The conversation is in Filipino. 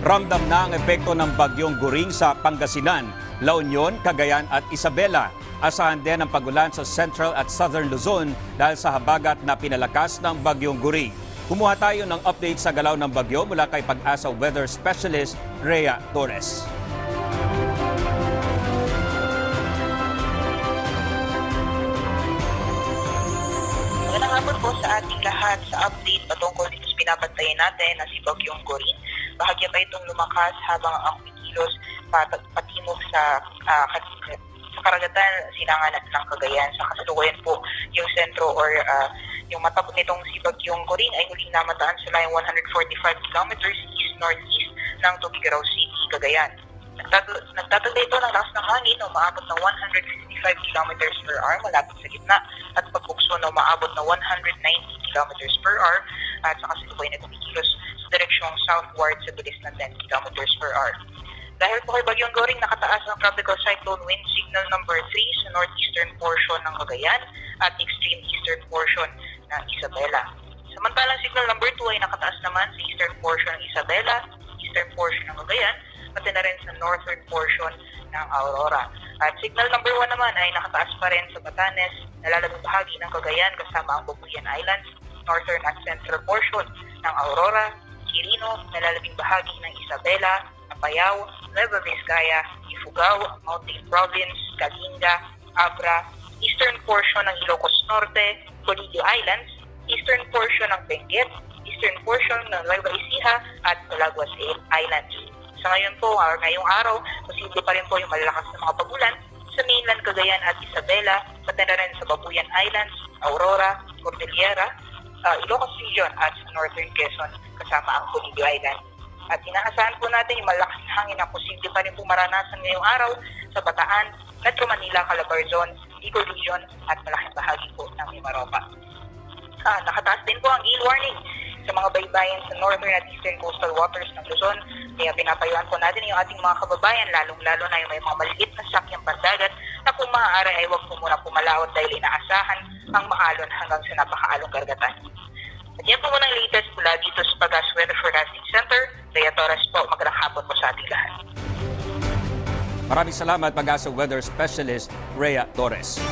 Ramdam na ang epekto ng bagyong Guring sa Pangasinan, La Union, Cagayan at Isabela. Asahan din ang pagulan sa Central at Southern Luzon dahil sa habagat na pinalakas ng bagyong Guring. Kumuha tayo ng update sa galaw ng bagyo mula kay Pag-asa Weather Specialist Rhea Torres. Magandang hapon po sa ating lahat sa update patungkol dito sa pinapantayan natin na si Bagyong Gorin. Bahagya pa itong lumakas habang ang kumikilos pat- patimok sa, kat- sa karagatan silangan at ng Cagayan. Sa kasalukuyan po yung sentro or ah, yung matapot nitong si Bagyong Gorin ay huling namataan sa layong 145 kilometers east-northeast ng Tugigaraw City, Cagayan. Nagtat- Nagtatagda ito ng lakas ng hangin na umaabot ng 165 kilometers per hour malapit sa gitna at pagbukso na umaabot ng 190 kilometers per hour at sa kasalukuyan na kumikilos direksyong southward sa bilis ng 10 kilometers per hour. Dahil po kay Bagyong Goring, nakataas ang tropical cyclone wind signal number 3 sa northeastern portion ng Cagayan at extreme eastern portion ng Isabela. Samantalang signal number 2 ay nakataas naman sa eastern portion ng Isabela, eastern portion ng Cagayan, pati na rin sa northern portion ng Aurora. At signal number 1 naman ay nakataas pa rin sa Batanes, nalalabing bahagi ng Cagayan kasama ang Babuyan Islands, northern at central portion ng Aurora, Quirino, nalalabing bahagi ng Isabela, Apayao, Nueva Vizcaya, Ifugao, Mountain Province, Kalinga, Abra, eastern portion ng Ilocos Norte, Bolivia Islands, eastern portion ng Benguet, eastern portion ng Nueva Ecija at Palaguas Islands. Sa ngayon po, or ngayong araw, posible pa rin po yung malalakas na mga pagulan sa mainland Cagayan at Isabela, pati na rin sa Babuyan Islands, Aurora, Cordillera, uh, Ilocos Region at sa Northern Quezon kasama ang Bolivia Island. At inaasahan po natin yung malakas hangin na posible pa rin po maranasan ngayong araw sa Bataan, Metro Manila, Calabarzon, Bicol Region at malaking bahagi po ng Mimaropa. Ah, nakataas din po ang gale warning sa mga baybayin sa northern at eastern coastal waters ng Luzon. Kaya pinapayuhan po natin yung ating mga kababayan, lalong-lalo na yung may mga maliit na sakyang pandagat na kung maaari ay huwag po muna pumalaot dahil inaasahan ang maalon hanggang sa napakaalong karagatan. At yan po muna ang latest mula dito sa Pagas Weather Forecasting Center. Rhea Torres po, magandang hapon po sa ating lahat. Maraming salamat Pag-asa Weather Specialist Rhea Torres.